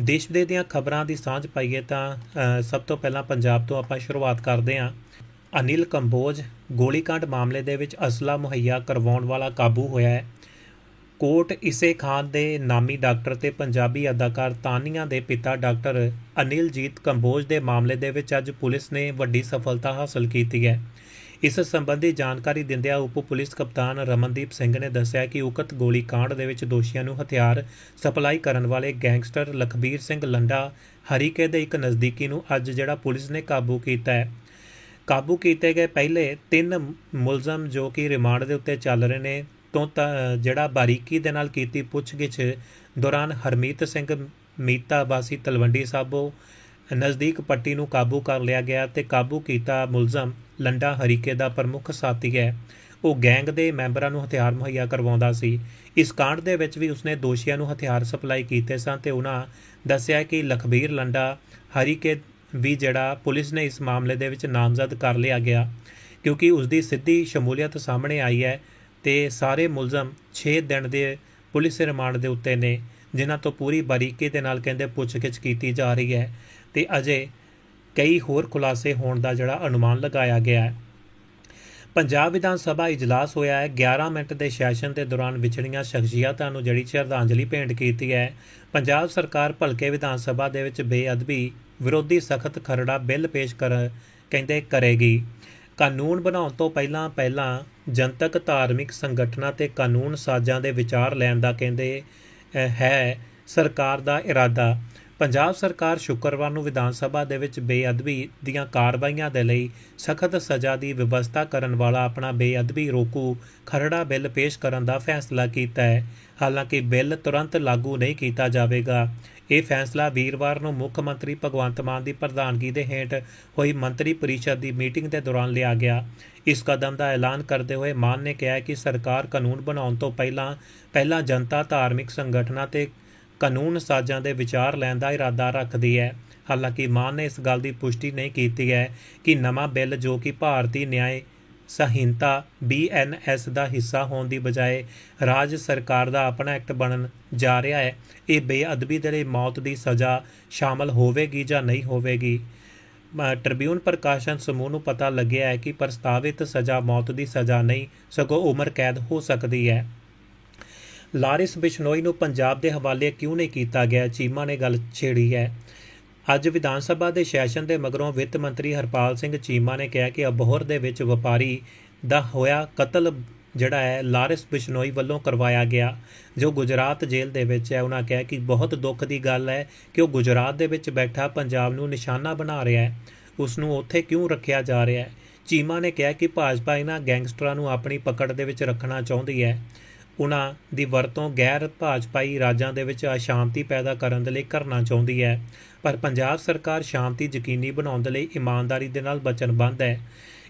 ਦੇਸ਼ ਵਿਦੇਸ਼ ਦੀਆਂ ਖਬਰਾਂ ਦੀ ਸਾਂਝ ਪਾਈਏ ਤਾਂ ਸਭ ਤੋਂ ਪਹਿਲਾਂ ਪੰਜਾਬ ਤੋਂ ਆਪਾਂ ਸ਼ੁਰੂਆਤ ਕਰਦੇ ਹਾਂ। ਅਨਿਲ ਕੰਬੋਜ ਗੋਲੀकांड ਮਾਮਲੇ ਦੇ ਵਿੱਚ ਅਸਲਾ ਮੁਹੱਈਆ ਕਰਵਾਉਣ ਵਾਲਾ ਕਾਬੂ ਹੋਇਆ ਹੈ। ਕੋਟ ਇਸੇ ਖਾਨ ਦੇ ਨਾਮੀ ਡਾਕਟਰ ਤੇ ਪੰਜਾਬੀ ਅਦਾਕਾਰ ਤਾਨੀਆ ਦੇ ਪਿਤਾ ਡਾਕਟਰ ਅਨਿਲਜੀਤ ਕੰਬੋਜ ਦੇ ਮਾਮਲੇ ਦੇ ਵਿੱਚ ਅੱਜ ਪੁਲਿਸ ਨੇ ਵੱਡੀ ਸਫਲਤਾ ਹਾਸਲ ਕੀਤੀ ਹੈ। ਇਸ ਸੰਬੰਧੀ ਜਾਣਕਾਰੀ ਦਿੰਦਿਆਂ ਉਪ ਪੁਲਿਸ ਕਪਤਾਨ ਰਮਨਦੀਪ ਸਿੰਘ ਨੇ ਦੱਸਿਆ ਕਿ ਉਕਤ ਗੋਲੀकांड ਦੇ ਵਿੱਚ ਦੋਸ਼ੀਆਂ ਨੂੰ ਹਥਿਆਰ ਸਪਲਾਈ ਕਰਨ ਵਾਲੇ ਗੈਂਗਸਟਰ ਲਖਬੀਰ ਸਿੰਘ ਲੰਡਾ, ਹਰੀਕੇ ਦੇ ਇੱਕ ਨਜ਼ਦੀਕੀ ਨੂੰ ਅੱਜ ਜਿਹੜਾ ਪੁਲਿਸ ਨੇ ਕਾਬੂ ਕੀਤਾ ਹੈ। ਕਾਬੂ ਕੀਤੇ ਗਏ ਪਹਿਲੇ ਤਿੰਨ ਮੁਲਜ਼ਮ ਜੋ ਕਿ ਰਿਮਾਂਡ ਦੇ ਉੱਤੇ ਚੱਲ ਰਹੇ ਨੇ, ਤੋਂ ਤਾਂ ਜਿਹੜਾ ਬਾਰੀਕੀ ਦੇ ਨਾਲ ਕੀਤੀ ਪੁੱਛਗਿੱਛ ਦੌਰਾਨ ਹਰਮੀਤ ਸਿੰਘ ਮੀਤਾ ਵਾਸੀ ਤਲਵੰਡੀ ਸਾਬੋ ਨਜ਼ਦੀਕ ਪੱਟੀ ਨੂੰ ਕਾਬੂ ਕਰ ਲਿਆ ਗਿਆ ਤੇ ਕਾਬੂ ਕੀਤਾ ਮੁਲਜ਼ਮ ਲੰਡਾ ਹਰੀਕੇ ਦਾ ਪ੍ਰਮੁੱਖ ਸਾਥੀ ਹੈ। ਉਹ ਗੈਂਗ ਦੇ ਮੈਂਬਰਾਂ ਨੂੰ ਹਥਿਆਰ ਮੁਹੱਈਆ ਕਰਵਾਉਂਦਾ ਸੀ। ਇਸ ਕਾਂਡ ਦੇ ਵਿੱਚ ਵੀ ਉਸਨੇ ਦੋਸ਼ੀਆਂ ਨੂੰ ਹਥਿਆਰ ਸਪਲਾਈ ਕੀਤੇ ਸਨ ਤੇ ਉਹਨਾਂ ਦੱਸਿਆ ਕਿ ਲਖਬੀਰ ਲੰਡਾ ਹਰੀਕੇ ਵੀ ਜਿਹੜਾ ਪੁਲਿਸ ਨੇ ਇਸ ਮਾਮਲੇ ਦੇ ਵਿੱਚ ਨਾਮਜ਼ਦ ਕਰ ਲਿਆ ਗਿਆ ਕਿਉਂਕਿ ਉਸ ਦੀ ਸਿੱਧੀ ਸ਼ਮੂਲੀਅਤ ਸਾਹਮਣੇ ਆਈ ਹੈ ਤੇ ਸਾਰੇ ਮੁਲਜ਼ਮ 6 ਦਿਨ ਦੇ ਪੁਲਿਸ ਰਿਮਾਂਡ ਦੇ ਉੱਤੇ ਨੇ, ਜਿਨ੍ਹਾਂ ਤੋਂ ਪੂਰੀ ਬਾਰੀਕੀ ਦੇ ਨਾਲ ਕਹਿੰਦੇ ਪੁੱਛਗਿੱਛ ਕੀਤੀ ਜਾ ਰਹੀ ਹੈ ਤੇ ਅਜੇ ਕਈ ਹੋਰ ਖੁਲਾਸੇ ਹੋਣ ਦਾ ਜਿਹੜਾ ਅਨੁਮਾਨ ਲਗਾਇਆ ਗਿਆ ਹੈ। ਪੰਜਾਬ ਵਿਧਾਨ ਸਭਾ ਇਜਲਾਸ ਹੋਇਆ ਹੈ। 11 ਮਿੰਟ ਦੇ ਸੈਸ਼ਨ ਦੇ ਦੌਰਾਨ ਵਿਛੜੀਆਂ ਸ਼ਖਸੀਅਤਾਂ ਨੂੰ ਜਿਹੜੀ ਸ਼ਰਧਾਂਜਲੀ ਭੇਂਟ ਕੀਤੀ ਹੈ। ਪੰਜਾਬ ਸਰਕਾਰ ਭਲਕੇ ਵਿਧਾਨ ਸਭਾ ਦੇ ਵਿੱਚ ਬੇਅਦਬੀ ਵਿਰੋਧੀ ਸਖਤ ਖਰੜਾ ਬਿੱਲ ਪੇਸ਼ ਕਰ ਕਹਿੰਦੇ ਕਰੇਗੀ। ਕਾਨੂੰਨ ਬਣਾਉਣ ਤੋਂ ਪਹਿਲਾਂ ਪਹਿਲਾਂ ਜਨਤਕ ਧਾਰਮਿਕ ਸੰਗਠਨਾਂ ਤੇ ਕਾਨੂੰਨ ਸਾਜ਼ਾਂ ਦੇ ਵਿਚਾਰ ਲੈਣ ਦਾ ਕਹਿੰਦੇ ਹੈ ਸਰਕਾਰ ਦਾ ਇਰਾਦਾ। ਪੰਜਾਬ ਸਰਕਾਰ ਸ਼ੁੱਕਰਵਾਰ ਨੂੰ ਵਿਧਾਨ ਸਭਾ ਦੇ ਵਿੱਚ ਬੇਅਦਬੀ ਦੀਆਂ ਕਾਰਵਾਈਆਂ ਦੇ ਲਈ ਸਖਤ ਸਜ਼ਾ ਦੀ ਵਿਵਸਥਾ ਕਰਨ ਵਾਲਾ ਆਪਣਾ ਬੇਅਦਬੀ ਰੋਕੂ ਖਰੜਾ ਬਿੱਲ ਪੇਸ਼ ਕਰਨ ਦਾ ਫੈਸਲਾ ਕੀਤਾ ਹੈ। ਹਾਲਾਂਕਿ ਬਿੱਲ ਤੁਰੰਤ ਲਾਗੂ ਨਹੀਂ ਕੀਤਾ ਜਾਵੇਗਾ। ਇਹ ਫੈਸਲਾ ਵੀਰਵਾਰ ਨੂੰ ਮੁੱਖ ਮੰਤਰੀ ਭਗਵੰਤ ਮਾਨ ਦੀ ਪ੍ਰਧਾਨਗੀ ਦੇ ਹੇਠ ਹੋਈ ਮੰਤਰੀ ਪਰਿਸ਼ਦ ਦੀ ਮੀਟਿੰਗ ਦੇ ਦੌਰਾਨ ਲਿਆ ਗਿਆ। ਇਸ ਕਦਮ ਦਾ ਐਲਾਨ ਕਰਦੇ ਹੋਏ ਮਾਨ ਨੇ ਕਿਹਾ ਕਿ ਸਰਕਾਰ ਕਾਨੂੰਨ ਬਣਾਉਣ ਤੋਂ ਪਹਿਲਾਂ ਪਹਿਲਾਂ ਜਨਤਾ ਧਾਰਮਿਕ ਸੰਗਠਨਾਂ ਤੇ ਕਾਨੂੰਨ ਸਾਜ਼ਾਂ ਦੇ ਵਿਚਾਰ ਲੈਣ ਦਾ ਇਰਾਦਾ ਰੱਖਦੀ ਹੈ। ਹਾਲਾਂਕਿ ਮਾਨ ਨੇ ਇਸ ਗੱਲ ਦੀ ਪੁਸ਼ਟੀ ਨਹੀਂ ਕੀਤੀ ਹੈ ਕਿ ਨਵਾਂ ਬਿੱਲ ਜੋ ਕਿ ਭਾਰਤੀ ਨਿਆਂ ਸੰਹਿਤਾ BNS ਦਾ ਹਿੱਸਾ ਹੋਣ ਦੀ ਬਜਾਏ ਰਾਜ ਸਰਕਾਰ ਦਾ ਆਪਣਾ ਐਕਟ ਬਣਨ ਜਾ ਰਿਹਾ ਹੈ, ਇਹ ਬੇਅਦਬੀ ਦੇ ਲਈ ਮੌਤ ਦੀ ਸਜ਼ਾ ਸ਼ਾਮਲ ਹੋਵੇਗੀ ਜਾਂ ਨਹੀਂ ਹੋਵੇਗੀ। ਟ੍ਰਿਬਿਊਨ ਪ੍ਰਕਾਸ਼ਨ ਸਮੂਹ ਨੂੰ ਪਤਾ ਲੱਗਿਆ ਹੈ ਕਿ ਪ੍ਰਸਤਾਵਿਤ ਸਜ਼ਾ ਮੌਤ ਦੀ ਸਜ਼ਾ ਨਹੀਂ, ਸਗੋਂ ਉਮਰ ਕੈਦ ਹੋ ਸਕਦੀ ਹੈ। ਲਾਰਿਸ ਬਿਸ਼ਨੋਈ ਨੂੰ ਪੰਜਾਬ ਦੇ ਹਵਾਲੇ ਕਿਉਂ ਨਹੀਂ ਕੀਤਾ ਗਿਆ? ਚੀਮਾ ਨੇ ਗੱਲ ਛੇੜੀ ਹੈ। ਅੱਜ ਵਿਧਾਨ ਸਭਾ ਦੇ ਸੈਸ਼ਨ ਦੇ ਮਗਰੋਂ ਵਿੱਤ ਮੰਤਰੀ ਹਰਪਾਲ ਸਿੰਘ ਚੀਮਾ ਨੇ ਕਿਹਾ ਕਿ ਅਬੋਹਰ ਦੇ ਵਿੱਚ ਵਪਾਰੀ ਦਾ ਹੋਇਆ ਕਤਲ ਜਿਹੜਾ ਹੈ, ਲਾਰਿਸ ਬਿਸ਼ਨੋਈ ਵੱਲੋਂ ਕਰਵਾਇਆ ਗਿਆ। ਜੋ ਗੁਜਰਾਤ ਜੇਲ੍ਹ ਦੇ ਵਿੱਚ ਹੈ ਉਹਨਾਂ ਕਿਹਾ ਕਿ ਬਹੁਤ ਦੁੱਖ ਦੀ ਗੱਲ ਹੈ ਕਿ ਉਹ ਗੁਜਰਾਤ ਦੇ ਵਿੱਚ ਬੈਠਾ ਪੰਜਾਬ ਨੂੰ ਨਿਸ਼ਾਨਾ ਬਣਾ ਰਿਹਾ ਹੈ। ਉਸ ਨੂੰ ਉੱਥੇ ਕਿਉਂ ਰੱਖਿਆ ਜਾ ਰਿਹਾ ਹੈ? ਚੀਮਾ ਨੇ ਕਿਹਾ ਕਿ ਭਾਜਪਾ ਇਹਨਾਂ ਗੈਂਗਸਟਰਾਂ ਨੂੰ ਆਪਣੀ ਪਕੜ ਦੇ ਵਿੱਚ ਰੱਖਣਾ ਚਾਹੁੰਦੀ ਹੈ। ਉਹਨਾਂ ਦੀ ਵਰਤੋਂ ਗੈਰ ਭਾਜਪਾਈ ਰਾਜਾਂ ਦੇ ਵਿੱਚ ਅਸ਼ਾਂਤੀ ਪੈਦਾ ਕਰਨ ਦੇ ਲਈ ਕਰਨਾ ਚਾਹੁੰਦੀ ਹੈ। ਪਰ ਪੰਜਾਬ ਸਰਕਾਰ ਸ਼ਾਂਤੀ ਯਕੀਨੀ ਬਣਾਉਣ ਦੇ ਲਈ ਇਮਾਨਦਾਰੀ ਦੇ ਨਾਲ ਵਚਨਬੱਧ ਹੈ।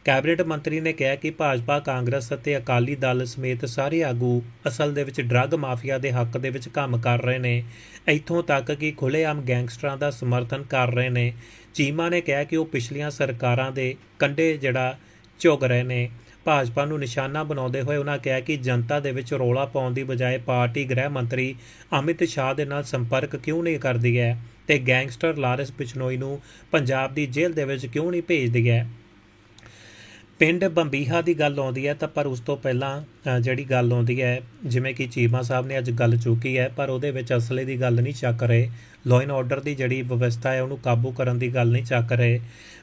ਕੈਬਨਿਟ ਮੰਤਰੀ ਨੇ ਕਿਹਾ ਕਿ ਭਾਜਪਾ, ਕਾਂਗਰਸ ਅਤੇ ਅਕਾਲੀ ਦਲ ਸਮੇਤ ਸਾਰੇ ਆਗੂ ਅਸਲ ਦੇ ਵਿੱਚ ਡਰੱਗ ਮਾਫੀਆ ਦੇ ਹੱਕ ਦੇ ਵਿੱਚ ਕੰਮ ਕਰ ਰਹੇ ਨੇ। ਇੱਥੋਂ ਤੱਕ ਕਿ ਖੁੱਲ੍ਹੇਆਮ ਗੈਂਗਸਟਰਾਂ ਦਾ ਸਮਰਥਨ ਕਰ ਰਹੇ ਨੇ। ਚੀਮਾ ਨੇ ਕਿਹਾ ਕਿ ਉਹ ਪਿਛਲੀਆਂ ਸਰਕਾਰਾਂ ਦੇ ਕੰਡੇ ਜਿਹੜਾ ਝੁਕ ਰਹੇ ਨੇ। ਭਾਜਪਾ ਨੂੰ ਨਿਸ਼ਾਨਾ ਬਣਾਉਂਦੇ ਹੋਏ ਉਹਨਾਂ ਕਿਹਾ ਕਿ ਜਨਤਾ ਦੇ ਵਿੱਚ ਰੋਲਾ ਪਾਉਣ ਦੀ ਬਜਾਏ ਪਾਰਟੀ ਗ੍ਰਹਿ ਮੰਤਰੀ ਅਮਿਤ ਸ਼ਾਹ ਦੇ ਨਾਲ ਸੰਪਰਕ ਕਿਉਂ ਨਹੀਂ ਕਰਦੀ ਹੈ ਤੇ ਗੈਂਗਸਟਰ ਲਾਰੈਂਸ ਬਿਸ਼ਨੋਈ ਨੂੰ ਪੰਜਾਬ ਦੀ ਜੇਲ੍ਹ ਦੇ ਵਿੱਚ ਕਿਉਂ ਨਹੀਂ ਭੇਜਦੀ ਹੈ? ਪਿੰਡ ਬੰਬੀਹਾ ਦੀ ਗੱਲ ਆਉਂਦੀ ਹੈ ਤਾਂ ਪਰ ਉਸ ਤੋਂ ਪਹਿਲਾਂ ਜਿਹੜੀ ਗੱਲ ਆਉਂਦੀ ਹੈ, ਜਿਵੇਂ ਕਿ ਚੀਮਾ ਸਾਹਿਬ ਨੇ ਅੱਜ ਗੱਲ ਚੁੱਕੀ ਹੈ, ਪਰ ਉਹਦੇ ਵਿੱਚ ਅਸਲੇ ਦੀ ਗੱਲ ਨਹੀਂ ਚੱਕ ਰਹੇ। ਲਾਅ ਐਂਡ ਆਰਡਰ ਦੀ ਜਿਹੜੀ ਵਿਵਸਥਾ ਹੈ, ਉਹਨੂੰ ਕਾਬੂ ਕਰਨ ਦੀ ਗੱਲ ਨਹੀਂ ਚੱਕ ਰਹੇ।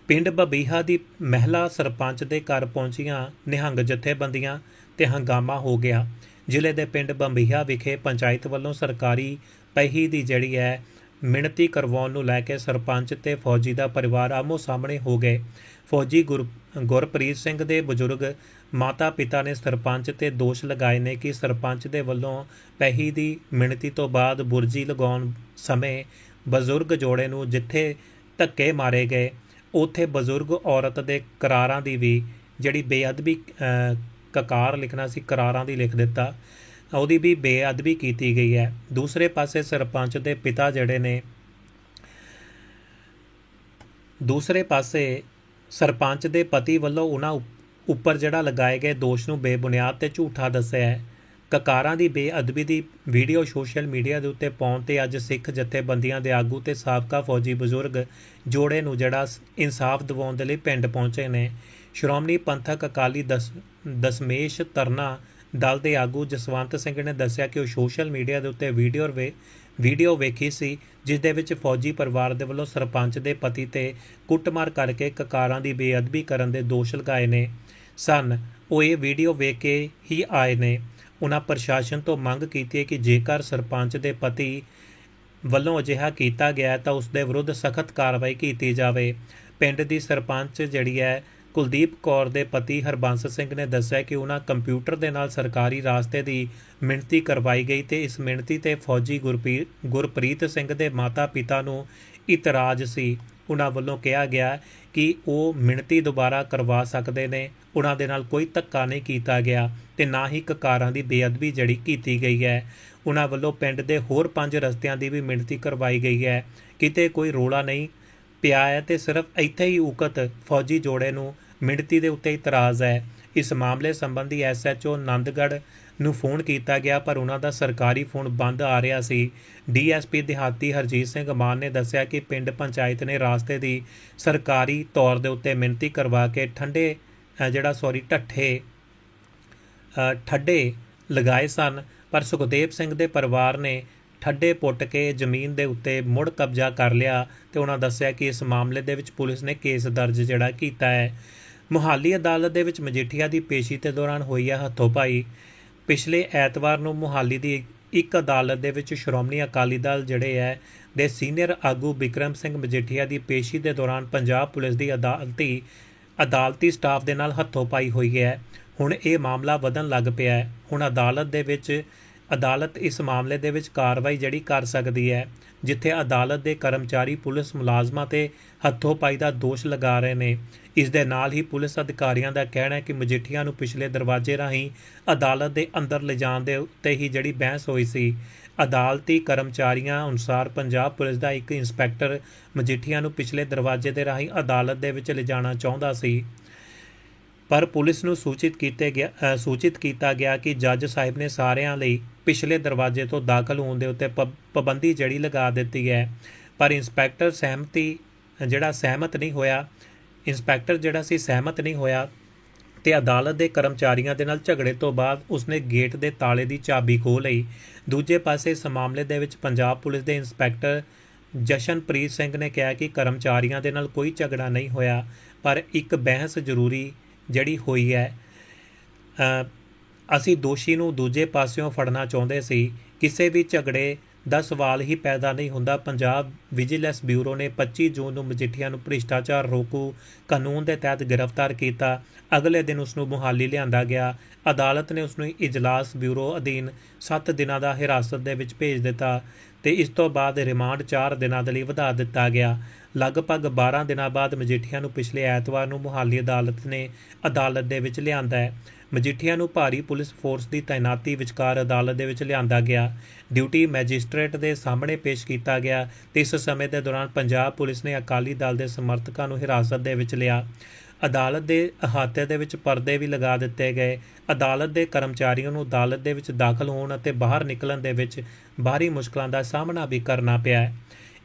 ਪਿੰਡ ਬੰਬੀਹਾ ਦੀ ਮਹਿਲਾ ਸਰਪੰਚ ਦੇ ਘਰ ਪਹੁੰਚੀਆਂ ਨਿਹੰਗ ਜਥੇਬੰਦੀਆਂ ਤੇ ਹੰਗਾਮਾ ਹੋ ਗਿਆ। ਜ਼ਿਲ੍ਹੇ ਦੇ ਪਿੰਡ ਬੰਬੀਹਾ ਵਿਖੇ ਪੰਚਾਇਤ ਵੱਲੋਂ ਸਰਕਾਰੀ ਪਹੀ ਦੀ ਜਿਹੜੀ ਹੈ, ਮਿਣਤੀ ਕਰਵਾਉਣ ਨੂੰ ਲੈ ਕੇ ਸਰਪੰਚ ਤੇ ਫੌਜੀ ਦਾ ਪਰਿਵਾਰ ਆਮੋ ਸਾਹਮਣੇ ਹੋ ਗਏ। ਫੌਜੀ ਗੁਰ, ਗੁਰਪ੍ਰੀਤ ਸਿੰਘ ਦੇ ਬਜ਼ੁਰਗ ਮਾਤਾ ਪਿਤਾ ਨੇ ਸਰਪੰਚ ਤੇ ਦੋਸ਼ ਲਗਾਏ ਨੇ ਕਿ ਸਰਪੰਚ ਦੇ ਵੱਲੋਂ ਪਹਿੀ ਦੀ ਮਿਣਤੀ ਤੋਂ ਬਾਅਦ ਬੁਰਜੀ ਲਗਾਉਣ ਸਮੇਂ ਬਜ਼ੁਰਗ ਜੋੜੇ ਨੂੰ ਜਿੱਥੇ ਧੱਕੇ ਮਾਰੇ ਗਏ, ਉੱਥੇ ਬਜ਼ੁਰਗ ਔਰਤ ਦੇ ਕਰਾਰਾਂ ਦੀ ਵੀ, ਜਿਹੜੀ ਬੇਅਦਬੀ ਕਕਾਰ ਲਿਖਣਾ ਸੀ, ਕਰਾਰਾਂ ਦੀ ਲਿਖ ਦਿੱਤਾ, ਉਹਦੀ ਵੀ ਬੇਅਦਬੀ ਕੀਤੀ ਗਈ ਹੈ। ਦੂਸਰੇ ਪਾਸੇ ਸਰਪੰਚ ਦੇ ਪਿਤਾ ਜਿਹੜੇ ਨੇ, ਦੂਸਰੇ ਪਾਸੇ ਸਰਪੰਚ ਦੇ ਪਤੀ ਵੱਲੋਂ ਉਹਨਾਂ ਉੱਪਰ ਜਿਹੜਾ ਲਗਾਏ ਗਏ ਦੋਸ਼ ਨੂੰ ਬੇਬੁਨਿਆਦ ਤੇ ਝੂਠਾ ਦੱਸਿਆ ਹੈ। ਕਕਾਰਾਂ ਦੀ ਬੇਅਦਬੀ ਦੀ ਵੀਡੀਓ ਸੋਸ਼ਲ ਮੀਡੀਆ ਦੇ ਉੱਤੇ ਪਾਉਣ ਤੇ ਅੱਜ ਸਿੱਖ ਜਥੇਬੰਦੀਆਂ ਦੇ ਆਗੂ ਤੇ ਸਾਬਕਾ ਫੌਜੀ ਬਜ਼ੁਰਗ ਜੋੜੇ ਨੂੰ ਜਿਹੜਾ ਇਨਸਾਫ ਦਿਵਾਉਣ ਦੇ ਲਈ ਪਿੰਡ ਪਹੁੰਚੇ ਨੇ। ਸ਼੍ਰੋਮਣੀ ਪੰਥਕ ਅਕਾਲੀ ਦਸ, ਦਸਮੇਸ਼ ਤਰਨਾ ਦਲ ਦੇ ਆਗੂ ਜਸਵੰਤ ਸਿੰਘ ਨੇ ਦੱਸਿਆ ਕਿ ਉਹ ਸੋਸ਼ਲ ਮੀਡੀਆ ਦੇ ਉੱਤੇ ਵੀਡੀਓ ਵੇ ਵੀਡੀਓ ਵੇਖੀ ਸੀ, ਜਿਸ ਦੇ ਵਿੱਚ ਫੌਜੀ ਪਰਿਵਾਰ ਦੇ ਵੱਲੋਂ ਸਰਪੰਚ ਦੇ ਪਤੀ ਤੇ ਕੁੱਟਮਾਰ ਕਰਕੇ ਕਕਾਰਾਂ ਦੀ ਬੇਅਦਬੀ ਕਰਨ ਦੇ ਦੋਸ਼ ਲਗਾਏ ਨੇ। ਸਨ, ਉਹ ਇਹ ਵੀਡੀਓ ਵੇਖ ਕੇ ਹੀ ਆਏ ਨੇ। ਉਹਨਾਂ ਪ੍ਰਸ਼ਾਸਨ ਤੋਂ ਮੰਗ ਕੀਤੀ ਹੈ ਕਿ ਜੇਕਰ ਸਰਪੰਚ ਦੇ ਪਤੀ ਵੱਲੋਂ ਅਜਿਹਾ ਕੀਤਾ ਗਿਆ ਤਾਂ ਉਸ ਦੇ ਵਿਰੁੱਧ ਸਖਤ ਕਾਰਵਾਈ ਕੀਤੀ ਜਾਵੇ। ਪਿੰਡ ਦੀ ਸਰਪੰਚ ਜਿਹੜੀ ਹੈ ਕੁਲਦੀਪ ਕੌਰ ਦੇ ਪਤੀ ਹਰਬੰਸ ਸਿੰਘ ਨੇ ਦੱਸਿਆ ਕਿ ਉਹਨਾਂ ਕੰਪਿਊਟਰ ਦੇ ਨਾਲ ਸਰਕਾਰੀ ਰਾਸਤੇ ਦੀ ਮਿਣਤੀ ਕਰਵਾਈ ਗਈ ਤੇ ਇਸ ਮਿਣਤੀ ਤੇ ਫੌਜੀ ਗੁਰਪੀ- ਗੁਰਪ੍ਰੀਤ ਸਿੰਘ ਦੇ ਮਾਤਾ-ਪਿਤਾ ਨੂੰ ਇਤਰਾਜ਼ ਸੀ। ਉਹਨਾਂ ਵੱਲੋਂ ਕਿਹਾ ਗਿਆ ਕਿ ਉਹ ਮਿਣਤੀ ਦੁਬਾਰਾ ਕਰਵਾ ਸਕਦੇ ਨੇ। ਉਹਨਾਂ ਦੇ ਨਾਲ ਕੋਈ ਧੱਕਾ ਨਹੀਂ ਕੀਤਾ ਗਿਆ ਤੇ ਨਾ ਹੀ ਕਕਾਰਾਂ ਦੀ ਬੇਅਦਬੀ ਜੜੀ ਕੀਤੀ ਗਈ ਹੈ। ਉਹਨਾਂ ਵੱਲੋਂ ਪਿੰਡ ਦੇ ਹੋਰ ਪੰਜ ਰਸਤਿਆਂ ਦੀ ਵੀ ਮਿਣਤੀ ਕਰਵਾਈ ਗਈ ਹੈ। ਕਿਤੇ ਕੋਈ ਰੋਲਾ ਨਹੀਂ ਪਿਆ ਹੈ ਤੇ ਸਿਰਫ ਇੱਥੇ ਹੀ ਉਕਤ ਫੌਜੀ ਜੋੜੇ ਨੂੰ ਮਿਣਤੀ ਦੇ ਉੱਤੇ ਇਤਰਾਜ਼ ਹੈ। ਇਸ ਮਾਮਲੇ ਸੰਬੰਧੀ ਐਸਐਚਓ ਆਨੰਦਗੜ੍ਹ ਨੂੰ ਫੋਨ ਕੀਤਾ ਗਿਆ, ਪਰ ਉਹਨਾਂ ਦਾ ਸਰਕਾਰੀ ਫੋਨ ਬੰਦ ਆ ਰਿਹਾ ਸੀ। ਡੀਐਸਪੀ ਦਿਹਾਤੀ ਹਰਜੀਤ ਸਿੰਘ ਮਾਨ ਨੇ ਦੱਸਿਆ ਕਿ ਪਿੰਡ ਪੰਚਾਇਤ ਨੇ ਰਾਸਤੇ ਦੀ ਸਰਕਾਰੀ ਤੌਰ ਦੇ ਉੱਤੇ ਮਿਣਤੀ ਕਰਵਾ ਕੇ ਠੰਡੇ ਜਿਹੜਾ ਸੌਰੀ ਢੱਠੇ ਠੱਡੇ ਲਗਾਏ ਸਨ, ਪਰ ਸੁਖਦੇਵ ਸਿੰਘ ਦੇ ਪਰਿਵਾਰ ਨੇ ਠੱਡੇ ਪੁੱਟ ਕੇ ਜ਼ਮੀਨ ਦੇ ਉੱਤੇ ਮੁੜ ਕਬਜ਼ਾ ਕਰ ਲਿਆ ਤੇ ਉਹਨਾਂ ਦੱਸਿਆ ਕਿ ਇਸ ਮਾਮਲੇ ਦੇ ਵਿੱਚ ਪੁਲਿਸ ਨੇ ਕੇਸ ਦਰਜ ਜਿਹੜਾ ਕੀਤਾ ਹੈ। ਮੁਹਾਲੀ ਅਦਾਲਤ ਦੇ ਵਿੱਚ ਮਜੀਠੀਆ ਦੀ ਪੇਸ਼ੀ ਤੇ ਦੌਰਾਨ ਹੋਈ ਹੈ ਹੱਥੋਂ-ਪਾਈ ਪਿਛਲੇ ਐਤਵਾਰ ਨੂੰ ਮੁਹਾਲੀ ਦੀ ਇੱਕ ਅਦਾਲਤ ਦੇ ਵਿੱਚ ਸ਼੍ਰੋਮਣੀ ਅਕਾਲੀ ਦਲ ਜਿਹੜੇ ਹੈ ਦੇ ਸੀਨੀਅਰ ਆਗੂ ਵਿਕਰਮ ਸਿੰਘ ਮਜੀਠੀਆ ਦੀ ਪੇਸ਼ੀ ਦੇ ਦੌਰਾਨ ਪੰਜਾਬ ਪੁਲਿਸ ਦੀ ਅਦਾਲਤੀ ਅਦਾਲਤੀ ਸਟਾਫ ਦੇ ਨਾਲ ਹੱਥੋਂ-ਪਾਈ ਹੋਈ ਹੈ ਹੁਣ ਇਹ ਮਾਮਲਾ ਵਧਣ ਲੱਗ ਪਿਆ ਹੈ ਹੁਣ ਅਦਾਲਤ ਦੇ ਵਿੱਚ, ਅਦਾਲਤ ਇਸ ਮਾਮਲੇ ਦੇ ਵਿੱਚ ਕਾਰਵਾਈ ਜਿਹੜੀ ਕਰ ਸਕਦੀ ਹੈ ਜਿੱਥੇ ਅਦਾਲਤ ਦੇ ਕਰਮਚਾਰੀ ਪੁਲਿਸ ਮੁਲਾਜ਼ਮਾਂ ਤੇ ਹੱਥੋਂ-ਪਾਈ ਦਾ ਦੋਸ਼ ਲਗਾ ਰਹੇ ਨੇ। ਇਸ ਦੇ ਨਾਲ ਹੀ ਪੁਲਿਸ ਅਧਿਕਾਰੀਆਂ ਦਾ ਕਹਿਣਾ ਹੈ ਕਿ ਮਜੀਠੀਆ ਨੂੰ ਪਿਛਲੇ ਦਰਵਾਜ਼ੇ ਰਾਹੀਂ ਅਦਾਲਤ ਦੇ ਅੰਦਰ ਲਿਜਾਣ ਦੇ ਉੱਤੇ ਹੀ ਜਿਹੜੀ ਬਹਿਸ ਹੋਈ ਸੀ। ਅਦਾਲਤੀ ਕਰਮਚਾਰੀਆਂ ਅਨੁਸਾਰ ਪੰਜਾਬ ਪੁਲਿਸ ਦਾ ਇੱਕ ਇੰਸਪੈਕਟਰ ਮਜੀਠੀਆ ਨੂੰ ਪਿਛਲੇ ਦਰਵਾਜ਼ੇ ਦੇ ਰਾਹੀਂ ਅਦਾਲਤ ਦੇ ਵਿੱਚ ਲਿਜਾਣਾ ਚਾਹੁੰਦਾ ਸੀ। ਪਰ ਪੁਲਿਸ ਨੂੰ ਸੂਚਿਤ ਕੀਤੇ ਗਿਆ ਸੂਚਿਤ ਕੀਤਾ ਗਿਆ ਕਿ ਜੱਜ ਸਾਹਿਬ ਨੇ ਸਾਰਿਆਂ ਲਈ ਪਿਛਲੇ ਦਰਵਾਜ਼ੇ ਤੋਂ ਦਾਖਲ ਹੋਣ ਦੇ ਉੱਤੇ ਪਬ- ਪਾਬੰਦੀ ਜੜੀ ਲਗਾ ਦਿੱਤੀ ਹੈ। ਪਰ ਇੰਸਪੈਕਟਰ ਸਹਿਮਤੀ, ਜਿਹੜਾ ਸਹਿਮਤ ਨਹੀਂ ਹੋਇਆ, ਇੰਸਪੈਕਟਰ ਜਿਹੜਾ ਸੀ ਸਹਿਮਤ ਨਹੀਂ ਹੋਇਆ ਤੇ ਅਦਾਲਤ ਦੇ ਕਰਮਚਾਰੀਆਂ ਦੇ ਨਾਲ ਝਗੜੇ ਤੋਂ ਬਾਅਦ ਉਸਨੇ ਗੇਟ ਦੇ ਤਾਲੇ ਦੀ ਚਾਬੀ ਖੋਹ ਲਈ। ਦੂਜੇ ਪਾਸੇ ਇਸ ਮਾਮਲੇ ਦੇ ਵਿੱਚ ਪੰਜਾਬ ਪੁਲਿਸ ਦੇ ਇੰਸਪੈਕਟਰ ਜਸ਼ਨਪ੍ਰੀਤ ਸਿੰਘ ਨੇ ਕਿਹਾ ਕਿ ਕਰਮਚਾਰੀਆਂ ਦੇ ਨਾਲ ਕੋਈ ਝਗੜਾ ਨਹੀਂ ਹੋਇਆ, ਪਰ ਇੱਕ ਬਹਿਸ ਜ਼ਰੂਰੀ ਜਿਹੜੀ ਹੋਈ ਹੈ ਅਸੀਂ ਦੋਸ਼ੀ ਨੂੰ ਦੂਜੇ ਪਾਸਿਓਂ ਫੜਨਾ ਚਾਹੁੰਦੇ ਸੀ। ਕਿਸੇ ਵੀ ਝਗੜੇ ਦਾ ਸਵਾਲ ਹੀ ਪੈਦਾ ਨਹੀਂ ਹੁੰਦਾ। ਪੰਜਾਬ ਵਿਜੀਲੈਂਸ ਬਿਊਰੋ ਨੇ 25 ਜੂਨ ਨੂੰ ਮਜੀਠੀਆ ਨੂੰ ਭ੍ਰਿਸ਼ਟਾਚਾਰ ਰੋਕੂ ਕਾਨੂੰਨ ਦੇ ਤਹਿਤ ਗ੍ਰਿਫਤਾਰ ਕੀਤਾ। ਅਗਲੇ ਦਿਨ ਉਸ ਨੂੰ ਮੁਹਾਲੀ ਲਿਆਂਦਾ ਗਿਆ। ਅਦਾਲਤ ਨੇ ਉਸ ਨੂੰ ਇਜਲਾਸ ਬਿਊਰੋ ਅਧੀਨ 7 ਦਿਨਾਂ ਦਾ ਹਿਰਾਸਤ ਦੇ ਵਿੱਚ ਭੇਜ ਦਿੱਤਾ। ਤੇ ਇਸ ਤੋਂ ਬਾਅਦ ਰਿਮਾਂਡ 4 ਦਿਨਾਂ ਦੇ ਲਈ ਵਧਾ ਦਿੱਤਾ ਗਿਆ। ਲਗਭਗ 12 ਦਿਨਾਂ ਬਾਅਦ ਮਜੀਠੀਆ ਨੂੰ ਪਿਛਲੇ ਐਤਵਾਰ ਨੂੰ ਮੁਹਾਲੀ ਅਦਾਲਤ ਨੇ ਅਦਾਲਤ ਦੇ ਵਿੱਚ ਲਿਆਂਦਾ ਹੈ। ਮਜੀਠੀਆ ਨੂੰ ਭਾਰੀ ਪੁਲਿਸ ਫੋਰਸ ਦੀ ਤਾਇਨਾਤੀ ਵਿਚਕਾਰ ਅਦਾਲਤ ਦੇ ਵਿੱਚ ਲਿਆਂਦਾ ਗਿਆ। ਡਿਊਟੀ ਮੈਜਿਸਟ੍ਰੇਟ ਦੇ ਸਾਹਮਣੇ ਪੇਸ਼ ਕੀਤਾ ਗਿਆ ਤੇ ਇਸ ਸਮੇਂ ਦੇ ਦੌਰਾਨ ਪੰਜਾਬ ਪੁਲਿਸ ਨੇ ਅਕਾਲੀ ਦਲ ਦੇ ਸਮਰਥਕਾਂ ਨੂੰ ਹਿਰਾਸਤ ਦੇ ਵਿੱਚ ਲਿਆ। ਅਦਾਲਤ ਦੇ ਅਹਾਤੇ ਦੇ ਵਿੱਚ ਪਰਦੇ ਵੀ ਲਗਾ ਦਿੱਤੇ ਗਏ। ਅਦਾਲਤ ਦੇ ਕਰਮਚਾਰੀਆਂ ਨੂੰ ਅਦਾਲਤ ਦੇ ਵਿੱਚ ਦਾਖਲ ਹੋਣ ਅਤੇ ਬਾਹਰ ਨਿਕਲਣ ਦੇ ਵਿੱਚ ਬਾਹਰੀ ਮੁਸ਼ਕਲਾਂ ਦਾ ਸਾਹਮਣਾ ਵੀ ਕਰਨਾ ਪਿਆ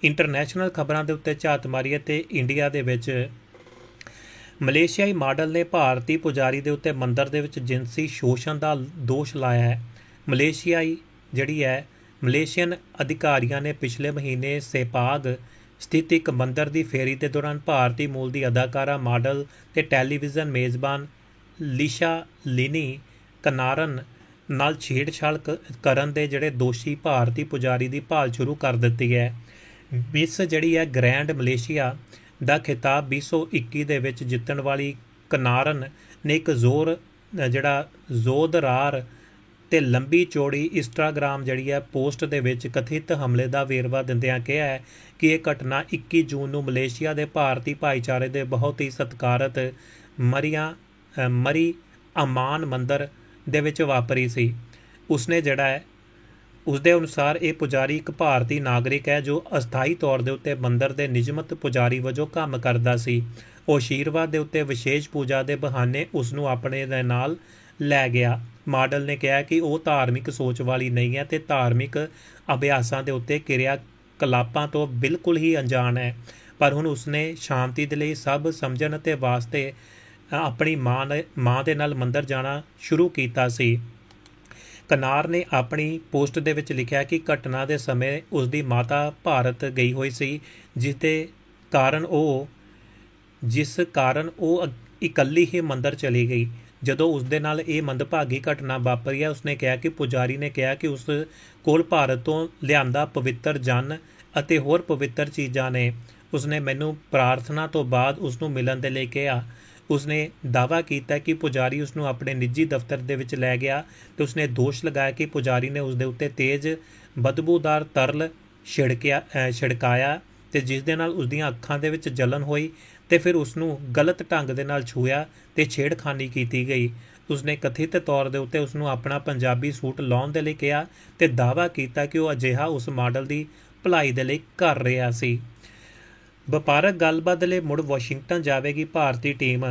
ਇੰਟਰਨੈਸ਼ਨਲ ਖਬਰਾਂ ਦੇ ਉੱਤੇ ਝਾਤ ਮਾਰੀਏ ਤੇ ਇੰਡੀਆ ਦੇ ਵਿੱਚ ਮਲੇਸ਼ੀਆਈ ਮਾਡਲ ਨੇ ਭਾਰਤੀ ਪੁਜਾਰੀ ਦੇ ਉੱਤੇ ਮੰਦਰ ਦੇ ਵਿੱਚ ਜਿਨਸੀ ਸ਼ੋਸ਼ਣ ਦਾ ਦੋਸ਼ ਲਾਇਆ ਹੈ। ਮਲੇਸ਼ੀਆਈ ਜਿਹੜੀ ਹੈ, ਮਲੇਸ਼ੀਅਨ ਅਧਿਕਾਰੀਆਂ ਨੇ ਪਿਛਲੇ ਮਹੀਨੇ ਸੇਪਾਗ ਸਥਿਤ ਇੱਕ ਮੰਦਰ ਦੀ ਫੇਰੀ ਦੇ ਦੌਰਾਨ ਭਾਰਤੀ ਮੂਲ ਦੀ ਅਦਾਕਾਰਾ ਮਾਡਲ ਤੇ ਟੈਲੀਵਿਜ਼ਨ ਮੇਜ਼ਬਾਨ ਲਿਸ਼ਾ ਲਿਨੀ ਕਨਾਰਨ ਨਾਲ ਛੇੜਛਾੜ ਕ- ਕਰਨ ਦੇ ਜਿਹੜੇ ਦੋਸ਼ੀ ਭਾਰਤੀ ਪੁਜਾਰੀ ਦੀ ਭਾਲ ਸ਼ੁਰੂ ਕਰ ਦਿੱਤੀ ਹੈ। ਮਿਸ ਜਿਹੜੀ ਹੈ ਗ੍ਰੈਂਡ ਮਲੇਸ਼ੀਆ ਦਾ ਖਿਤਾਬ 2021 ਦੇ ਵਿੱਚ ਜਿੱਤਣ ਵਾਲੀ ਕਨਾਰਨ ਨੇ ਇੱਕ ਜ਼ੋਰ ਅ, ਜਿਹੜਾ ਜ਼ੋਦਰਾਰ ਤੇ ਲੰਬੀ ਚੌੜੀ ਇੰਸਟਾਗ੍ਰਾਮ ਜਿਹੜੀ ਹੈ ਪੋਸਟ ਦੇ ਵਿੱਚ ਕਥਿਤ ਹਮਲੇ ਦਾ ਵੇਰਵਾ ਦਿੰਦਿਆਂ ਕਿਹਾ ਹੈ ਕਿ ਇਹ ਘਟਨਾ 21 ਜੂਨ ਨੂੰ ਮਲੇਸ਼ੀਆ ਦੇ ਭਾਰਤੀ ਭਾਈਚਾਰੇ ਦੇ ਬਹੁਤ ਹੀ ਸਤਿਕਾਰਤ ਮਰੀਆਂ ਮਰੀ ਅਮਾਨ ਮੰਦਰ ਦੇ ਵਿੱਚ ਵਾਪਰੀ ਸੀ। ਉਸਨੇ ਜਿਹੜਾ ਹੈ ਉਸ ਦੇ ਅਨੁਸਾਰ ਇਹ ਪੁਜਾਰੀ ਇੱਕ ਭਾਰਤੀ ਨਾਗਰਿਕ ਹੈ ਜੋ ਅਸਥਾਈ ਤੌਰ ਦੇ ਉੱਤੇ ਮੰਦਰ ਦੇ ਨਿਯਮਤ ਪੁਜਾਰੀ ਵਜੋਂ ਕੰਮ ਕਰਦਾ ਸੀ। ਉਹ ਆਸ਼ੀਰਵਾਦ ਦੇ ਉੱਤੇ ਵਿਸ਼ੇਸ਼ ਪੂਜਾ ਦੇ ਬਹਾਨੇ ਉਸ ਨੂੰ ਆਪਣੇ ਦੇ ਨਾਲ ਲੈ ਗਿਆ। ਮਾਡਲ ਨੇ ਕਿਹਾ ਕਿ ਉਹ ਧਾਰਮਿਕ ਸੋਚ ਵਾਲੀ ਨਹੀਂ ਹੈ ਤੇ ਧਾਰਮਿਕ ਅਭਿਆਸਾਂ ਦੇ ਉੱਤੇ ਕਿਰਿਆ ਕਲਾਪਾਂ ਤੋਂ ਬਿਲਕੁਲ ਹੀ ਅਣਜਾਣ ਹੈ। ਪਰ ਹੁਣ ਉਸਨੇ ਸ਼ਾਂਤੀ ਦੇ ਲਈ ਸਭ ਸਮਝਣ ਅਤੇ ਵਾਸਤੇ ਆਪਣੀ ਮਾਂ ਨੇ- ਮਾਂ ਦੇ ਨਾਲ ਮੰਦਰ ਜਾਣਾ ਸ਼ੁਰੂ ਕੀਤਾ ਸੀ। ਕਨਾਰ ਨੇ ਆਪਣੀ ਪੋਸਟ ਦੇ ਵਿੱਚ ਲਿਖਿਆ ਕਿ ਘਟਨਾ ਦੇ ਸਮੇਂ ਉਸ ਦੀ ਮਾਤਾ ਭਾਰਤ ਗਈ ਹੋਈ ਸੀ ਜਿਸ ਦੇ ਕਾਰਨ ਉਹ ਜਿਸ ਕਾਰਨ ਉਹ ਇਕੱਲੀ ਹੀ ਮੰਦਰ ਚਲੀ ਗਈ। ਜਦੋਂ ਉਸ ਦੇ ਨਾਲ ਇਹ ਮੰਦਭਾਗੀ ਘਟਨਾ ਵਾਪਰੀ ਹੈ ਉਸਨੇ ਕਿਹਾ ਕਿ ਪੁਜਾਰੀ ਨੇ ਕਿਹਾ ਕਿ ਉਸ ਕੋਲ ਭਾਰਤ ਤੋਂ ਲਿਆਂਦਾ ਪਵਿੱਤਰ ਜਨ ਅਤੇ ਹੋਰ ਪਵਿੱਤਰ ਚੀਜ਼ਾਂ ਨੇ। ਉਸਨੇ ਮੈਨੂੰ ਪ੍ਰਾਰਥਨਾ ਤੋਂ ਬਾਅਦ ਉਸ ਨੂੰ ਮਿਲਣ ਦੇ ਲਈ ਕਿਹਾ। ਉਸਨੇ ਦਾਅਵਾ ਕੀਤਾ ਕਿ ਪੁਜਾਰੀ ਉਸ ਨੂੰ ਆਪਣੇ ਨਿੱਜੀ ਦਫ਼ਤਰ ਦੇ ਵਿੱਚ ਲੈ ਗਿਆ ਤੇ ਉਸਨੇ ਦੋਸ਼ ਲਗਾਇਆ ਕਿ ਪੁਜਾਰੀ ਨੇ ਉਸ ਦੇ ਉੱਤੇ ਤੇਜ਼ ਬਦਬੂਦਾਰ ਤਰਲ ਛਿੜਕਿਆ ਛਿੜਕਾਇਆ ਤੇ ਜਿਸ ਦੇ ਨਾਲ ਉਸ ਦੀਆਂ ਅੱਖਾਂ ਦੇ ਵਿੱਚ ਜਲਨ ਹੋਈ ਤੇ ਫਿਰ ਉਸ ਨੂੰ ਗਲਤ ਢੰਗ ਦੇ ਨਾਲ ਛੂਇਆ ਤੇ ਛੇੜਖਾਨੀ ਕੀਤੀ ਗਈ। ਉਸਨੇ ਕਥਿਤ ਤੌਰ ਦੇ ਉੱਤੇ ਉਸ ਨੂੰ ਆਪਣਾ ਪੰਜਾਬੀ ਸੂਟ ਲਾਉਣ ਦੇ ਲਈ ਕਿਹਾ ਤੇ ਦਾਅਵਾ ਕੀਤਾ ਕਿ ਉਹ ਅਜਿਹਾ ਉਸ ਮਾਡਲ ਦੀ ਭਲਾਈ ਦੇ ਲਈ ਕਰ ਰਿਹਾ ਸੀ। ਵਪਾਰਕ ਗੱਲਬਾਤ ਲਈ ਮੁੜ ਵਾਸ਼ਿੰਗਟਨ ਜਾਵੇਗੀ ਭਾਰਤੀ ਟੀਮ।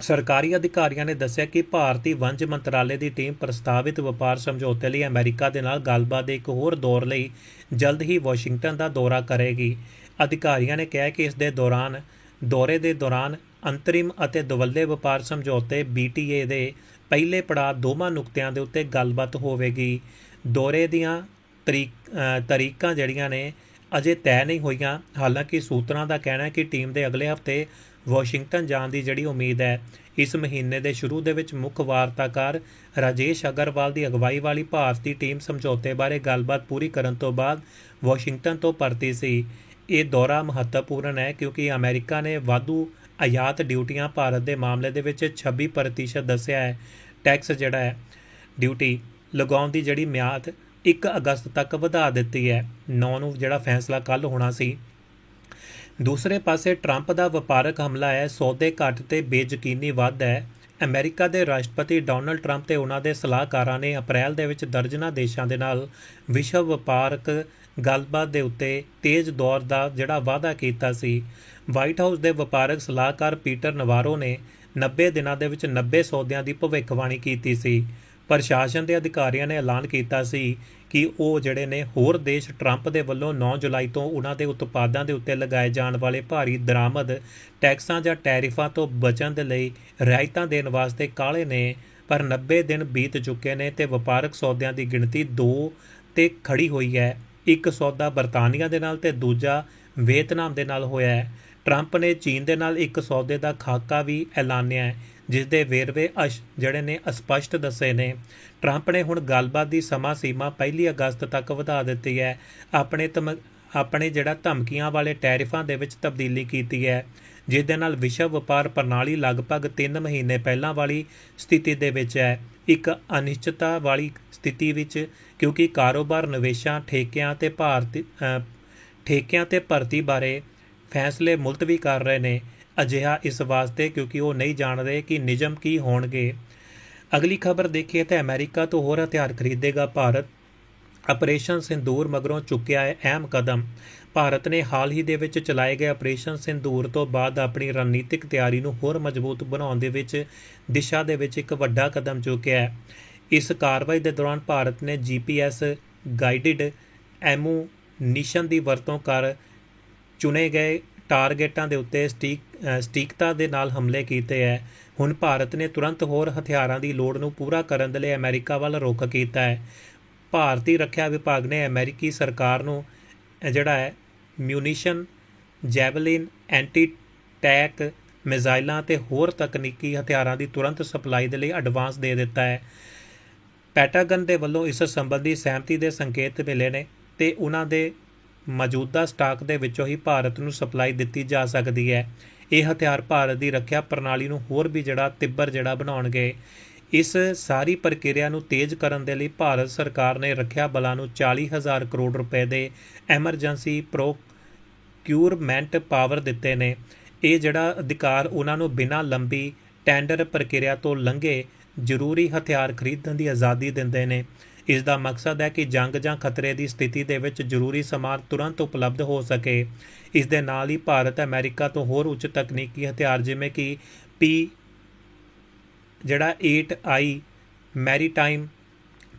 ਸਰਕਾਰੀ ਅਧਿਕਾਰੀਆਂ ਨੇ ਦੱਸਿਆ ਕਿ ਭਾਰਤੀ ਵਣਜ ਮੰਤਰਾਲੇ ਦੀ ਟੀਮ ਪ੍ਰਸਤਾਵਿਤ ਵਪਾਰ ਸਮਝੌਤੇ ਲਈ ਅਮਰੀਕਾ ਦੇ ਨਾਲ ਗੱਲਬਾਤ ਦੇ ਇੱਕ ਹੋਰ ਦੌਰ ਲਈ ਜਲਦ ਹੀ ਵਾਸ਼ਿੰਗਟਨ ਦਾ ਦੌਰਾ ਕਰੇਗੀ। ਅਧਿਕਾਰੀਆਂ ਨੇ ਕਿਹਾ ਕਿ ਇਸ ਦੇ ਦੌਰਾਨ ਦੌਰੇ ਦੇ ਦੌਰਾਨ ਅੰਤਰਿਮ ਅਤੇ ਦਵੱਲੇ ਵਪਾਰ ਸਮਝੌਤੇ BTA ਦੇ ਪਹਿਲੇ ਪੜਾਅ ਦੋਵਾਂ ਨੁਕਤਿਆਂ ਦੇ ਉੱਤੇ ਗੱਲਬਾਤ ਹੋਵੇਗੀ। ਦੌਰੇ ਦੀਆਂ ਤਰੀਕ ਤਰੀਕਾਂ ਜਿਹੜੀਆਂ ਨੇ ਅਜੇ ਤੈਅ ਨਹੀਂ ਹੋਈਆਂ। ਹਾਲਾਂਕਿ ਸੂਤਰਾਂ ਦਾ ਕਹਿਣਾ ਹੈ ਕਿ ਟੀਮ ਦੇ ਅਗਲੇ ਹਫ਼ਤੇ ਵਾਸ਼ਿੰਗਟਨ ਜਾਣ ਦੀ ਜਿਹੜੀ ਉਮੀਦ ਹੈ, ਇਸ ਮਹੀਨੇ ਦੇ ਸ਼ੁਰੂ ਦੇ ਵਿੱਚ ਮੁੱਖ ਵਾਰਤਾਕਾਰ ਰਾਜੇਸ਼ ਅਗਰਵਾਲ ਦੀ ਅਗਵਾਈ ਵਾਲੀ ਭਾਰਤੀ ਟੀਮ ਸਮਝੌਤੇ ਬਾਰੇ ਗੱਲਬਾਤ ਪੂਰੀ ਕਰਨ ਤੋਂ ਬਾਅਦ ਵਾਸ਼ਿੰਗਟਨ ਤੋਂ ਪਰਤੀ ਸੀ। ਇਹ ਦੌਰਾ ਮਹੱਤਵਪੂਰਨ ਹੈ ਕਿਉਂਕਿ ਅਮਰੀਕਾ ਨੇ ਵਾਧੂ ਆਯਾਤ ਡਿਊਟੀਆਂ ਭਾਰਤ ਦੇ ਮਾਮਲੇ ਦੇ ਵਿੱਚ 26% ਦੱਸਿਆ ਹੈ। ਟੈਕਸ ਜਿਹੜਾ ਹੈ, ਡਿਊਟੀ ਲਗਾਉਣ ਦੀ ਜਿਹੜੀ ਮਿਆਦ 1 ਅਗਸਤ ਤੱਕ ਵਧਾ ਦਿੱਤੀ ਹੈ। 9 ਨੂੰ ਜਿਹੜਾ ਫੈਸਲਾ ਕੱਲ ਹੋਣਾ ਸੀ। ਦੂਸਰੇ ਪਾਸੇ ਟਰੰਪ ਦਾ ਵਪਾਰਕ ਹਮਲਾ ਹੈ। ਸੌਦੇ ਘੱਟ ਤੇ ਬੇਯਕੀਨੀ ਵੱਧ ਹੈ। ਅਮਰੀਕਾ ਦੇ ਰਾਸ਼ਟਰਪਤੀ ਡੋਨਲਡ ਟਰੰਪ ਤੇ ਉਹਨਾਂ ਦੇ ਸਲਾਹਕਾਰਾਂ ਨੇ ਅਪ੍ਰੈਲ ਦੇ ਵਿੱਚ ਦਰਜਨਾ ਦੇਸ਼ਾਂ ਦੇ ਨਾਲ ਵਿਸ਼ਵ ਵਪਾਰਕ ਗੱਲਬਾਤ ਦੇ ਉੱਤੇ ਤੇਜ਼ ਦੌਰ ਦਾ ਜਿਹੜਾ ਵਾਅਦਾ ਕੀਤਾ ਸੀ ਵਾਈਟ ਹਾਊਸ ਦੇ ਵਪਾਰਕ ਸਲਾਹਕਾਰ ਪੀਟਰ ਨਵਾਰੋ ਨੇ 90 ਦਿਨਾਂ ਦੇ ਵਿੱਚ 90 ਸੌਦਿਆਂ ਦੀ ਭਵਿੱਖਬਾਣੀ ਕੀਤੀ ਸੀ। ਪ੍ਰਸ਼ਾਸਨ ਦੇ ਅਧਿਕਾਰੀਆਂ ਨੇ ਐਲਾਨ ਕੀਤਾ ਸੀ ਕਿ ਉਹ ਜਿਹੜੇ ਨੇ ਹੋਰ ਦੇਸ਼ ਟਰੰਪ ਦੇ ਵੱਲੋਂ 9 ਜੁਲਾਈ ਤੋਂ ਉਹਨਾਂ ਦੇ ਉਤਪਾਦਾਂ ਦੇ ਉੱਤੇ ਲਗਾਏ ਜਾਣ ਵਾਲੇ ਭਾਰੀ ਦਰਾਮਦ, ਟੈਕਸਾਂ ਜਾਂ ਟੈਰਿਫਾਂ ਤੋਂ ਬਚਣ ਦੇ ਲਈ ਰਿਆਇਤਾਂ ਦੇਣ ਵਾਸਤੇ ਕਾਲੇ ਨੇ, ਪਰ 90 ਦਿਨ ਬੀਤ ਚੁੱਕੇ ਨੇ ਤੇ ਵਪਾਰਕ ਸੌਦਿਆਂ ਦੀ ਗਿਣਤੀ 2 ਤੇ ਖੜੀ ਹੋਈ ਹੈ। ਇੱਕ ਸੌਦਾ ਬਰਤਾਨੀਆ ਦੇ ਨਾਲ ਤੇ ਦੂਜਾ ਵੀਅਤਨਾਮ ਦੇ ਨਾਲ ਹੋਇਆ ਹੈ। ਟਰੰਪ ਨੇ ਚੀਨ ਦੇ ਨਾਲ ਇੱਕ ਸੌਦੇ ਦਾ ਖਾਕਾ ਵੀ ਐਲਾਨਿਆ ਹੈ ਜਿਸ ਦੇ ਵੇਰਵੇ ਅਸ਼, ਜਿਹੜੇ ਨੇ ਅਸਪਸ਼ਟ ਦੱਸੇ ਨੇ। ਟਰੰਪ ਨੇ ਹੁਣ ਗੱਲਬਾਤ ਦੀ ਸਮਾਂ ਸੀਮਾ 1 ਅਗਸਤ ਤੱਕ ਵਧਾ ਦਿੱਤੀ ਹੈ। ਆਪਣੇ ਧਮ- ਆਪਣੇ ਜਿਹੜਾ ਧਮਕੀਆਂ ਵਾਲੇ ਟੈਰਿਫਾਂ ਦੇ ਵਿੱਚ ਤਬਦੀਲੀ ਕੀਤੀ ਹੈ ਜਿਸ ਦੇ ਨਾਲ ਵਿਸ਼ਵ ਵਪਾਰ ਪ੍ਰਣਾਲੀ ਲਗਭਗ 3 ਮਹੀਨੇ ਪਹਿਲਾਂ ਵਾਲੀ ਸਥਿਤੀ ਦੇ ਵਿੱਚ ਹੈ। ਇੱਕ ਅਨਿਸ਼ਚਿਤਤਾ ਵਾਲੀ ਸਥਿਤੀ ਵਿੱਚ, ਕਿਉਂਕਿ ਕਾਰੋਬਾਰ ਨਿਵੇਸ਼ਾਂ, ਠੇਕਿਆਂ ਤੇ ਭਾਰਤੀ ਠੇਕਿਆਂ ਤੇ ਭਰਤੀ ਬਾਰੇ ਫੈਸਲੇ ਮੁਲਤਵੀ ਕਰ ਰਹੇ ਨੇ। ਅਜਿਹਾ ਇਸ ਵਾਸਤੇ ਕਿਉਂਕਿ ਉਹ ਨਹੀਂ ਜਾਣਦੇ ਕਿ ਨਿਯਮ ਕੀ ਹੋਣਗੇ। ਅਗਲੀ ਖਬਰ ਦੇਖੀਏ ਤਾਂ ਅਮਰੀਕਾ ਤੋਂ ਹੋਰ ਹਥਿਆਰ ਖਰੀਦੇਗਾ ਭਾਰਤ। ਆਪਰੇਸ਼ਨ ਸਿੰਦੂਰ ਮਗਰੋਂ ਚੁੱਕਿਆ ਹੈ ਅਹਿਮ ਕਦਮ। ਭਾਰਤ ਨੇ ਹਾਲ ਹੀ ਦੇ ਵਿੱਚ ਚਲਾਏ ਗਏ ਆਪਰੇਸ਼ਨ ਸਿੰਦੂਰ ਤੋਂ ਬਾਅਦ ਆਪਣੀ ਰਣਨੀਤਿਕ ਤਿਆਰੀ ਨੂੰ ਹੋਰ ਮਜ਼ਬੂਤ ਬਣਾਉਣ ਦੇ ਵਿੱਚ, ਦਿਸ਼ਾ ਦੇ ਵਿੱਚ ਇੱਕ ਵੱਡਾ ਕਦਮ ਚੁੱਕਿਆ ਹੈ। ਇਸ ਕਾਰਵਾਈ ਦੇ ਦੌਰਾਨ ਭਾਰਤ ਨੇ ਜੀਪੀਐਸ ਗਾਈਡਡ ਐਮੂਨੀਸ਼ਨ ਦੀ ਵਰਤੋਂ ਕਰ ਚੁਣੇ ਗਏ ਟਾਰਗੇਟਾਂ ਦੇ ਉੱਤੇ ਸਟੀਕ ਸਟੀਕਤਾ ਦੇ ਨਾਲ ਹਮਲੇ ਕੀਤੇ ਹੈ ਹੁਣ ਭਾਰਤ ਨੇ ਤੁਰੰਤ ਹੋਰ ਹਥਿਆਰਾਂ ਦੀ ਲੋੜ ਨੂੰ ਪੂਰਾ ਕਰਨ ਦੇ ਲਈ ਅਮਰੀਕਾ ਵੱਲ ਰੁਖ ਕੀਤਾ ਹੈ ਭਾਰਤੀ ਰੱਖਿਆ ਵਿਭਾਗ ਨੇ ਅਮਰੀਕੀ ਸਰਕਾਰ ਨੂੰ ਜਿਹੜਾ ਹੈ ਮਿਊਨੀਸ਼ਨ ਜੈਵਲਿਨ ਐਂਟੀ ਟੈਕ ਮਿਜ਼ਾਈਲਾਂ ਤੇ ਹੋਰ ਤਕਨੀਕੀ ਹਥਿਆਰਾਂ ਦੀ ਤੁਰੰਤ ਸਪਲਾਈ ਦੇ ਲਈ ਐਡਵਾਂਸ ਦੇ ਦਿੱਤਾ ਹੈ ਪੈਟਾਗਨ ਦੇ ਵੱਲੋਂ ਇਸ ਸੰਬੰਧੀ ਸਹਿਮਤੀ ਦੇ ਸੰਕੇਤ ਮਿਲੇ ਨੇ ਤੇ ਉਹਨਾਂ ਦੇ ਮੌਜੂਦਾ ਸਟਾਕ ਦੇ ਵਿੱਚੋਂ ਹੀ ਭਾਰਤ ਨੂੰ ਸਪਲਾਈ ਦਿੱਤੀ ਜਾ ਸਕਦੀ ਹੈ। ਇਹ ਹਥਿਆਰ ਭਾਰਤ ਦੀ ਰੱਖਿਆ ਪ੍ਰਣਾਲੀ ਨੂੰ ਹੋਰ ਵੀ ਜਿਹੜਾ ਤਿੱਬਰ ਜਿਹੜਾ ਬਣਾਉਣਗੇ, ਇਸ ਸਾਰੀ ਪ੍ਰਕਿਰਿਆ ਨੂੰ ਤੇਜ਼ ਕਰਨ ਦੇ ਲਈ ਭਾਰਤ ਸਰਕਾਰ ਨੇ ਰੱਖਿਆ ਬਲਾਂ ਨੂੰ 40000 ਕਰੋੜ ਰੁਪਏ ਦੇ ਐਮਰਜੈਂਸੀ ਪ੍ਰੋਕਿਊਰਮੈਂਟ ਪਾਵਰ ਦਿੱਤੇ ਨੇ। ਇਹ ਜਿਹੜਾ ਅਧਿਕਾਰ ਉਹਨਾਂ ਨੂੰ ਬਿਨਾਂ ਲੰਬੀ ਟੈਂਡਰ ਪ੍ਰਕਿਰਿਆ ਤੋਂ ਲੰਘੇ ਜ਼ਰੂਰੀ ਹਥਿਆਰ ਖਰੀਦਣ ਦੀ ਆਜ਼ਾਦੀ ਦਿੰਦੇ ਨੇ। ਇਸ ਦਾ ਮਕਸਦ ਹੈ ਕਿ ਜੰਗ ਜਾਂ ਖਤਰੇ ਦੀ ਸਥਿਤੀ ਦੇ ਵਿੱਚ ਜ਼ਰੂਰੀ ਸਮਾਨ ਤੁਰੰਤ ਉਪਲਬਧ ਹੋ ਸਕੇ। ਇਸ ਦੇ ਨਾਲ ਹੀ ਭਾਰਤ ਅਮਰੀਕਾ ਤੋਂ ਹੋਰ ਉੱਚ ਤਕਨੀਕੀ ਹਥਿਆਰ ਜਿਵੇਂ ਕਿ ਪੀ, ਜਿਹੜਾ 8i ਮੈਰੀਟਾਈਮ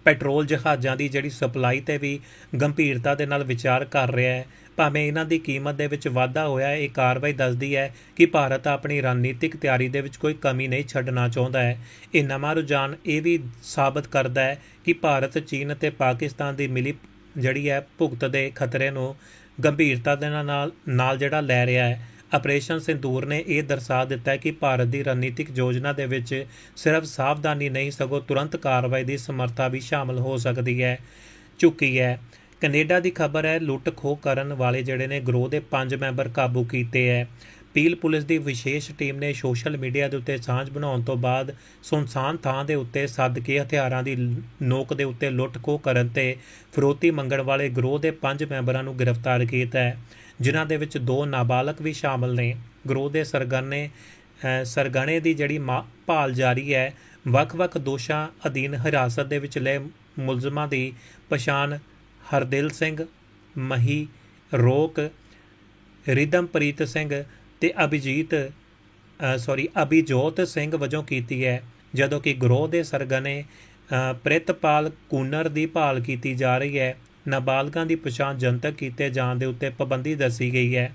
ਪੈਟਰੋਲ ਜਹਾਜ਼ਾਂ ਦੀ ਜਿਹੜੀ ਸਪਲਾਈ ਤੇ ਵੀ ਗੰਭੀਰਤਾ ਦੇ ਨਾਲ ਵਿਚਾਰ ਕਰ ਰਿਹਾ ਹੈ। ਭਾਵੇਂ ਇਹਨਾਂ ਦੀ ਕੀਮਤ ਦੇ ਵਿੱਚ ਵਾਧਾ ਹੋਇਆ ਹੈ, ਇਹ ਕਾਰਵਾਈ ਦੱਸਦੀ ਹੈ ਕਿ ਭਾਰਤ ਆਪਣੀ ਰਣਨੀਤਿਕ ਤਿਆਰੀ ਦੇ ਵਿੱਚ ਕੋਈ ਕਮੀ ਨਹੀਂ ਛੱਡਣਾ ਚਾਹੁੰਦਾ ਹੈ। ਇਹ ਨਵਾਂ ਰੁਝਾਨ ਇਹ ਵੀ ਸਾਬਤ ਕਰਦਾ ਹੈ ਕਿ ਭਾਰਤ, ਚੀਨ ਅਤੇ ਪਾਕਿਸਤਾਨ ਦੀ ਮਿਲੀ ਜਿਹੜੀ ਹੈ ਭੁਗਤ ਦੇ ਖਤਰੇ ਨੂੰ ਗੰਭੀਰਤਾ ਦੇ ਨਾਲ ਨਾਲ ਜਿਹੜਾ ਲੈ ਰਿਹਾ ਹੈ। ਆਪਰੇਸ਼ਨ ਸਿੰਦੂਰ ਨੇ ਇਹ ਦਰਸਾ ਦਿੱਤਾ ਹੈ ਕਿ ਭਾਰਤ ਦੀ ਰਣਨੀਤਿਕ ਯੋਜਨਾ ਦੇ ਵਿੱਚ ਸਿਰਫ ਸਾਵਧਾਨੀ ਨਹੀਂ, ਸਗੋਂ ਤੁਰੰਤ ਕਾਰਵਾਈ ਦੀ ਸਮਰੱਥਾ ਵੀ ਸ਼ਾਮਲ ਹੋ ਸਕਦੀ ਹੈ ਚੁੱਕੀ ਹੈ। ਕੈਨੇਡਾ ਦੀ ਖਬਰ ਹੈ ਲੁੱਟ ਖੋਹ ਕਰਨ ਵਾਲੇ ਜਿਹੜੇ ਨੇ ਗਰੋਹ ਦੇ ਪੰਜ ਮੈਂਬਰ ਕਾਬੂ ਕੀਤੇ ਹੈ ਪੀਲ ਪੁਲਿਸ ਦੀ ਵਿਸ਼ੇਸ਼ ਟੀਮ ਨੇ ਸੋਸ਼ਲ ਮੀਡੀਆ ਦੇ ਉੱਤੇ ਸਾਂਝ ਬਣਾਉਣ ਤੋਂ ਬਾਅਦ ਸੁਨਸਾਨ ਥਾਂ ਦੇ ਉੱਤੇ ਸੱਦ ਕੇ ਹਥਿਆਰਾਂ ਦੀ ਨੋਕ ਦੇ ਉੱਤੇ ਲੁੱਟ ਖੋਹ ਕਰਨ ਤੇ ਫਰੋਤੀ ਮੰਗਣ ਵਾਲੇ ਗਰੋਹ ਦੇ ਪੰਜ ਮੈਂਬਰਾਂ ਨੂੰ ਗ੍ਰਿਫਤਾਰ ਕੀਤਾ ਹੈ ਜਿਨ੍ਹਾਂ ਦੇ ਵਿੱਚ ਦੋ ਨਾਬਾਲਗ ਵੀ ਸ਼ਾਮਲ ਨੇ। ਗਰੋਹ ਦੇ ਸਰਗਨੇ ਸਰਗਣੇ ਦੀ ਜਿਹੜੀ ਭਾਲ ਜਾਰੀ ਹੈ ਵੱਖ-ਵੱਖ ਦੋਸ਼ਾਂ ਅਧੀਨ ਹਿਰਾਸਤ ਦੇ ਵਿੱਚ ਲਏ ਮੁਲਜ਼ਮਾਂ ਦੀ ਪਛਾਣ ਹਰਦਿਲ ਸਿੰਘ, ਮਹੀ, ਰੋਕ, ਰਿਦਮਪ੍ਰੀਤ ਸਿੰਘ ਤੇ ਅਭਿਜੀਤ ਸੌਰੀ ਅਭਿਜੋਤ ਸਿੰਘ ਵਜੋਂ ਕੀਤੀ ਹੈ, ਜਦੋਂ ਕਿ ਗਰੋਹ ਦੇ ਸਰਗਨੇ ਪ੍ਰਿਤਪਾਲ ਕੂਨਰ ਦੀ ਭਾਲ ਕੀਤੀ ਜਾ ਰਹੀ ਹੈ, ਨਾਬਾਲਗਾਂ ਦੀ ਪਛਾਣ ਜਨਤਕ ਕੀਤੇ ਜਾਣ ਦੇ ਉੱਤੇ ਪਾਬੰਦੀ ਦੱਸੀ ਗਈ ਹੈ।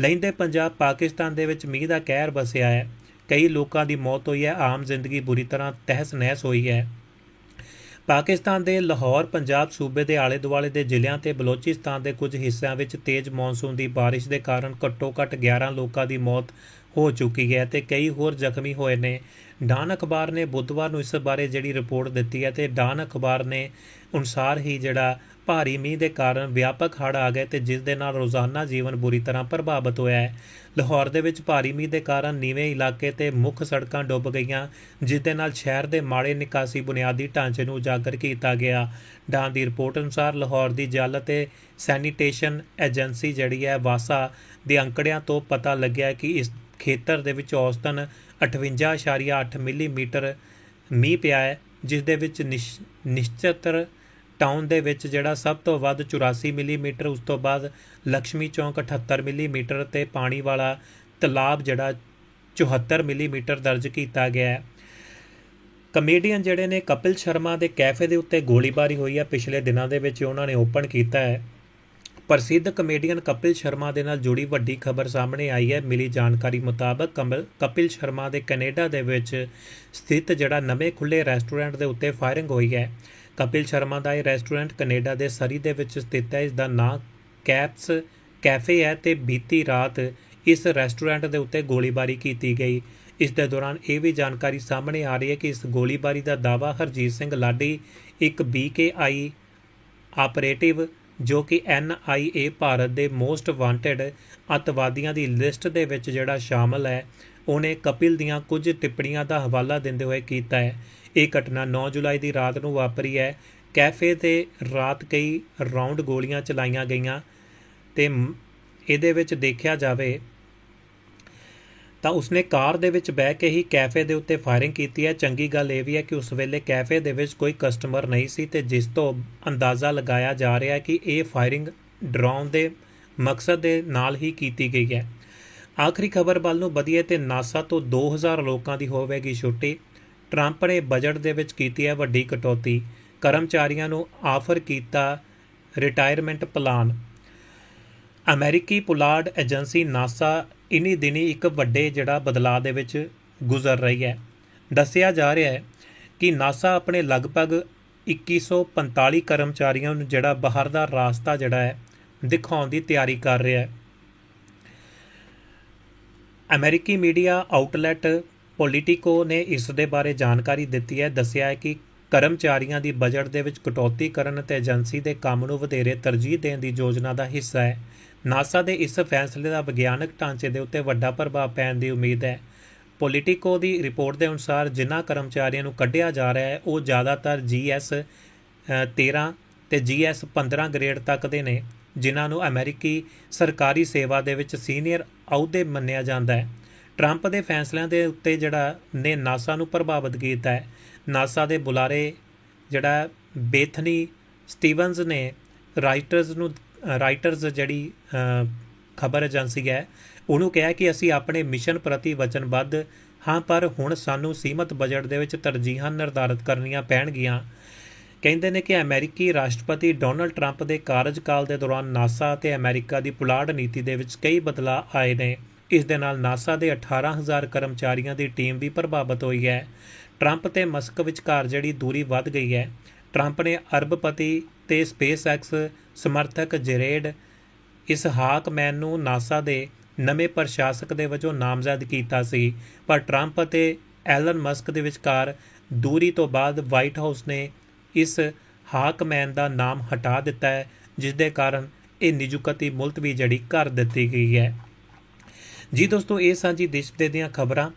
ਲੈਂਦੇ ਪੰਜਾਬ ਪਾਕਿਸਤਾਨ ਦੇ ਵਿੱਚ ਮੀਂਹ ਦਾ ਕਹਿਰ ਵਸਿਆ ਹੈ, ਕਈ ਲੋਕਾਂ ਦੀ ਮੌਤ ਹੋਈ ਹੈ, ਆਮ ਜ਼ਿੰਦਗੀ ਬੁਰੀ ਤਰ੍ਹਾਂ ਤਹਿਸ ਨਹਿਸ ਹੋਈ ਹੈ। ਪਾਕਿਸਤਾਨ ਦੇ ਲਾਹੌਰ, ਪੰਜਾਬ, ਸੂਬੇ ਦੇ ਆਲੇ ਦੁਆਲੇ ਦੇ ਜ਼ਿਲ੍ਹਿਆਂ ਤੇ ਬਲੋਚਿਸਤਾਨ ਦੇ ਕੁਝ ਹਿੱਸਿਆਂ ਵਿੱਚ ਤੇਜ਼ ਮੌਨਸੂਨ ਦੀ ਬਾਰਿਸ਼ ਦੇ ਕਾਰਨ ਘੱਟੋ-ਘੱਟ 11 ਲੋਕਾਂ ਦੀ ਮੌਤ ਹੋ ਚੁੱਕੀ ਹੈ ਤੇ ਕਈ ਹੋਰ ਜ਼ਖਮੀ ਹੋਏ ਨੇ। ਡਾਨ ਅਖਬਾਰ ਨੇ ਬੁੱਧਵਾਰ ਨੂੰ ਇਸ ਬਾਰੇ ਜਿਹੜੀ ਰਿਪੋਰਟ ਦਿੱਤੀ ਹੈ ਤੇ ਡਾਨ ਅਖਬਾਰ ਨੇ ਅਨੁਸਾਰ ਹੀ ਜਿਹੜਾ ਭਾਰੀ ਮੀਂਹ ਦੇ ਕਾਰਨ ਵਿਆਪਕ ਹੜ੍ਹ ਆ ਗਏ ਤੇ ਜਿਸ ਦੇ ਨਾਲ ਰੋਜ਼ਾਨਾ ਜੀਵਨ ਬੁਰੀ ਤਰ੍ਹਾਂ ਪ੍ਰਭਾਵਿਤ ਹੋਇਆ ਹੈ। ਲਾਹੌਰ ਦੇ ਵਿੱਚ ਭਾਰੀ ਮੀਂਹ ਦੇ ਕਾਰਨ ਨੀਵੇਂ ਇਲਾਕੇ ਤੇ ਮੁੱਖ ਸੜਕਾਂ ਡੁੱਬ ਗਈਆਂ ਜਿਸ ਦੇ ਨਾਲ ਸ਼ਹਿਰ ਦੇ ਮਾੜੇ ਨਿਕਾਸੀ ਬੁਨਿਆਦੀ ਢਾਂਚੇ ਨੂੰ ਉਜਾਗਰ ਕੀਤਾ ਗਿਆ। ਡਾਂ ਦੀ ਰਿਪੋਰਟ ਅਨੁਸਾਰ ਲਾਹੌਰ ਦੀ ਜਲ ਤੇ ਸੈਨੀਟੇਸ਼ਨ ਏਜੰਸੀ ਜਿਹੜੀ ਹੈ ਵਾਸਾ ਦੇ ਅੰਕੜਿਆਂ ਤੋਂ ਪਤਾ ਲੱਗਿਆ ਕਿ ਇਸ ਖੇਤਰ ਦੇ ਵਿੱਚ ਔਸਤਨ 58.8 ਮਿਲੀਮੀਟਰ ਮੀਂਹ ਪਿਆ ਹੈ ਜਿਸ ਦੇ ਵਿੱਚ ਨਿਸ਼ਚਿਤ ਟਾਊਨ ਦੇ ਵਿੱਚ ਜਿਹੜਾ ਸਭ ਤੋਂ ਵੱਧ 84 ਮਿਲੀਮੀਟਰ, ਉਸ ਤੋਂ ਬਾਅਦ ਲక్ష్ਮੀ ਚੌਂਕ 78 ਮਿਲੀਮੀਟਰ ਤੇ ਪਾਣੀ ਵਾਲਾ ਤਲਾਬ ਜਿਹੜਾ 74 ਮਿਲੀਮੀਟਰ ਦਰਜ ਕੀਤਾ ਗਿਆ ਹੈ। ਕਮੇਡੀਅਨ ਜਿਹੜੇ ਨੇ ਕਪਿਲ ਸ਼ਰਮਾ ਦੇ ਕੈਫੇ ਦੇ ਉੱਤੇ ਗੋਲੀਬਾਰੀ ਹੋਈ ਹੈ। ਪਿਛਲੇ ਦਿਨਾਂ ਦੇ ਵਿੱਚ ਉਹਨਾਂ ਨੇ ਓਪਨ ਕੀਤਾ ਹੈ। ਪ੍ਰਸਿੱਧ ਕਮੇਡੀਅਨ ਕਪਿਲ ਸ਼ਰਮਾ ਦੇ ਨਾਲ ਜੁੜੀ ਵੱਡੀ ਖਬਰ ਸਾਹਮਣੇ ਆਈ ਹੈ। ਮਿਲੀ ਜਾਣਕਾਰੀ ਮੁਤਾਬਕ ਕਪਿਲ ਸ਼ਰਮਾ ਦੇ ਕੈਨੇਡਾ ਦੇ ਵਿੱਚ ਸਥਿਤ ਜਿਹੜਾ ਨਵੇਂ ਖੁੱਲੇ ਰੈਸਟੋਰੈਂਟ ਦੇ ਉੱਤੇ ਫਾਇਰਿੰਗ ਹੋਈ ਹੈ। ਕਪਿਲ ਸ਼ਰਮਾ ਦਾ ਇਹ ਰੈਸਟੋਰੈਂਟ ਕੈਨੇਡਾ ਦੇ ਸਰੀ ਦੇ ਵਿੱਚ ਸਥਿਤ ਹੈ। ਇਸ ਦਾ ਨਾਂ ਕੈਪਸ ਕੈਫੇ ਹੈ ਤੇ ਬੀਤੀ ਰਾਤ ਇਸ ਰੈਸਟੋਰੈਂਟ ਦੇ ਉੱਤੇ ਗੋਲੀਬਾਰੀ ਕੀਤੀ ਗਈ। ਇਸ ਦੇ ਦੌਰਾਨ ਇਹ ਵੀ ਜਾਣਕਾਰੀ ਸਾਹਮਣੇ ਆ ਰਹੀ ਹੈ ਕਿ ਇਸ ਗੋਲੀਬਾਰੀ ਦਾ ਦਾਵਾ ਹਰਜੀਤ ਸਿੰਘ ਲਾਡੀ, ਇੱਕ ਬੀਕੇਆਈ ਆਪਰੇਟਿਵ ਜੋ ਕਿ ਐਨਆਈਏ ਭਾਰਤ ਦੇ ਮੋਸਟ ਵਾਂਟਡ ਅਤਵਾਦੀਆਂ ਦੀ ਲਿਸਟ ਦੇ ਵਿੱਚ ਜਿਹੜਾ ਸ਼ਾਮਲ ਹੈ, ਉਹਨੇ ਕਪਿਲ ਦੀਆਂ ਕੁਝ ਟਿੱਪਣੀਆਂ ਦਾ ਹਵਾਲਾ ਦਿੰਦੇ ਹੋਏ ਕੀਤਾ ਹੈ। ਇਹ ਘਟਨਾ 9 ਜੁਲਾਈ ਦੀ ਰਾਤ ਨੂੰ ਵਾਪਰੀ ਹੈ। ਕੈਫੇ ਤੇ ਰਾਤ ਕਈ ਰਾਉਂਡ ਗੋਲੀਆਂ ਚਲਾਈਆਂ ਗਈਆਂ ਤੇ ਇਹਦੇ ਵਿੱਚ ਦੇਖਿਆ ਜਾਵੇ ਤਾਂ ਉਸਨੇ ਕਾਰ ਦੇ ਵਿੱਚ ਬਹਿ ਕੇ ਹੀ ਕੈਫੇ ਦੇ ਉੱਤੇ ਫਾਇਰਿੰਗ ਕੀਤੀ ਹੈ। ਚੰਗੀ ਗੱਲ ਇਹ ਵੀ ਹੈ ਕਿ ਉਸ ਵੇਲੇ ਕੈਫੇ ਦੇ ਵਿੱਚ ਕੋਈ ਕਸਟਮਰ ਨਹੀਂ ਸੀ ਤੇ ਜਿਸ ਤੋਂ ਅੰਦਾਜ਼ਾ ਲਗਾਇਆ ਜਾ ਰਿਹਾ ਹੈ ਕਿ ਇਹ ਫਾਇਰਿੰਗ ਡਰਾਉਣ ਦੇ ਮਕਸਦ ਦੇ ਨਾਲ ਹੀ ਕੀਤੀ ਗਈ ਹੈ। ਆਖਰੀ ਖਬਰ ਵੱਲ ਨੂੰ ਵਧੀਏ ਤੇ ਨਾਸਾ ਤੋਂ 2000 ਲੋਕਾਂ ਦੀ ਹੋਵੇਗੀ ਛੁੱਟੀ। ਟਰੰਪ ਨੇ ਬਜਟ ਦੇ ਵਿੱਚ ਕੀਤੀ ਹੈ ਵੱਡੀ ਕਟੌਤੀ। ਕਰਮਚਾਰੀਆਂ ਨੂੰ ਆਫਰ ਕੀਤਾ ਰਿਟਾਇਰਮੈਂਟ ਪਲਾਨ। ਅਮਰੀਕੀ ਪੁਲਾੜ ਏਜੰਸੀ ਨਾਸਾ ਇਨੀ ਦਿਨੀ ਇੱਕ ਵੱਡੇ ਜਿਹੜਾ ਬਦਲਾਅ ਦੇ ਵਿੱਚ ਗੁਜ਼ਰ ਰਹੀ ਹੈ। ਦੱਸਿਆ ਜਾ ਰਿਹਾ ਹੈ ਕਿ ਨਾਸਾ ਆਪਣੇ ਲਗਭਗ 2145 ਕਰਮਚਾਰੀਆਂ ਨੂੰ ਜਿਹੜਾ ਬਾਹਰ ਦਾ ਰਾਸਤਾ ਜਿਹੜਾ ਹੈ, ਦਿਖਾਉਣ ਦੀ ਤਿਆਰੀ ਕਰ ਰਿਹਾ ਹੈ। ਅਮਰੀਕੀ ਮੀਡੀਆ ਆਊਟਲੈਟ ਪੋਲੀਟਿਕੋ ਨੇ ਇਸ ਦੇ ਬਾਰੇ ਜਾਣਕਾਰੀ ਦਿੱਤੀ ਹੈ। ਦੱਸਿਆ ਹੈ ਕਿ ਕਰਮਚਾਰੀਆਂ ਦੀ ਬਜਟ ਦੇ ਵਿੱਚ ਕਟੌਤੀ ਕਰਨ ਅਤੇ ਏਜੰਸੀ ਦੇ ਕੰਮ ਨੂੰ ਵਧੇਰੇ ਤਰਜੀਹ ਦੇਣ ਦੀ ਯੋਜਨਾ ਦਾ ਹਿੱਸਾ ਹੈ। ਨਾਸਾ ਦੇ ਇਸ ਫੈਸਲੇ ਦਾ ਵਿਗਿਆਨਕ ਢਾਂਚੇ ਦੇ ਉੱਤੇ ਵੱਡਾ ਪ੍ਰਭਾਵ ਪੈਣ ਦੀ ਉਮੀਦ ਹੈ। ਪੋਲੀਟਿਕੋ ਦੀ ਰਿਪੋਰਟ ਦੇ ਅਨੁਸਾਰ ਜਿਨ੍ਹਾਂ ਕਰਮਚਾਰੀਆਂ ਨੂੰ ਕੱਢਿਆ ਜਾ ਰਿਹਾ ਹੈ, ਉਹ ਜ਼ਿਆਦਾਤਰ ਜੀਐਸ 13 ਤੇ ਜੀਐਸ 15 ਗ੍ਰੇਡ ਤੱਕ ਦੇ ਨੇ, ਜਿਨ੍ਹਾਂ ਨੂੰ ਅਮਰੀਕੀ ਸਰਕਾਰੀ ਸੇਵਾ ਦੇ ਵਿੱਚ ਸੀਨੀਅਰ ਅਹੁਦੇ ਮੰਨਿਆ ਜਾਂਦਾ ਹੈ। ਟਰੰਪ ਦੇ ਫੈਸਲਿਆਂ ਦੇ ਉੱਤੇ ਜਿਹੜਾ ਨੇ ਨਾਸਾ ਨੂੰ ਪ੍ਰਭਾਵਿਤ ਕੀਤਾ ਹੈ। ਨਾਸਾ ਦੇ ਬੁਲਾਰੇ ਜਿਹੜਾ ਬੇਥਨੀ ਸਟੀਵਨਸ ਨੇ ਰਾਈਟਰਸ ਨੂੰ ਰਾਈਟਰਸ ਜਿਹੜੀ ਖਬਰ ਏਜੰਸੀ ਹੈ, ਉਹਨੂੰ ਕਿਹਾ ਕਿ ਅਸੀਂ ਆਪਣੇ ਮਿਸ਼ਨ ਪ੍ਰਤੀ ਵਚਨਬੱਧ ਹਾਂ, ਪਰ ਹੁਣ ਸਾਨੂੰ ਸੀਮਤ ਬਜਟ ਦੇ ਵਿੱਚ ਤਰਜੀਹਾਂ ਨਿਰਧਾਰਤ ਕਰਨੀਆਂ ਪੈਣਗੀਆਂ। ਕਹਿੰਦੇ ਨੇ ਕਿ ਅਮਰੀਕੀ ਰਾਸ਼ਟਰਪਤੀ ਡੋਨਲਡ ਟਰੰਪ ਦੇ ਕਾਰਜਕਾਲ ਦੇ ਦੌਰਾਨ ਨਾਸਾ ਅਤੇ ਅਮਰੀਕਾ ਦੀ ਪੁਲਾੜ ਨੀਤੀ ਦੇ ਵਿੱਚ ਕਈ ਬਦਲਾਅ ਆਏ ਨੇ। ਇਸ ਦੇ ਨਾਲ ਨਾਸਾ ਦੇ 18000 ਕਰਮਚਾਰੀਆਂ ਦੀ ਟੀਮ ਵੀ ਪ੍ਰਭਾਵਿਤ ਹੋਈ ਹੈ। ਟਰੰਪ ਤੇ ਮਸਕ ਵਿਚਕਾਰ ਜਿਹੜੀ ਦੂਰੀ ਵੱਧ ਗਈ ਹੈ, ਟਰੰਪ ਨੇ ਅਰਬਪਤੀ ਤੇ ਸਪੇਸਐਕਸ ਸਮਰਥਕ ਜੇਰੇਡ ਇਸਹਾਕ ਮੈਨ ਨੂੰ ਨਾਸਾ ਦੇ ਨਵੇਂ ਪ੍ਰਸ਼ਾਸਕ ਦੇ ਵਜੋਂ ਨਾਮਜ਼ਦ ਕੀਤਾ ਸੀ, ਪਰ ਟਰੰਪ ਅਤੇ ਐਲਨ ਮਸਕ ਦੇ ਵਿਚਕਾਰ ਦੂਰੀ ਤੋਂ ਬਾਅਦ ਵਾਈਟ ਹਾਊਸ ਨੇ ਇਸ ਹਾਕਮੈਨ ਦਾ ਨਾਮ ਹਟਾ ਦਿੱਤਾ ਹੈ ਜਿਸ ਦੇ ਕਾਰਨ ਇਹ ਨਿਯੁਕਤੀ ਮੁਲਤਵੀ ਜੜੀ ਕਰ ਦਿੱਤੀ ਗਈ ਹੈ। ਜੀ ਦੋਸਤੋ, ਇਹ ਸਾਂਝੀ ਦੇਸ਼ ਦੇ ਦੀਆਂ ਖਬਰਾਂ।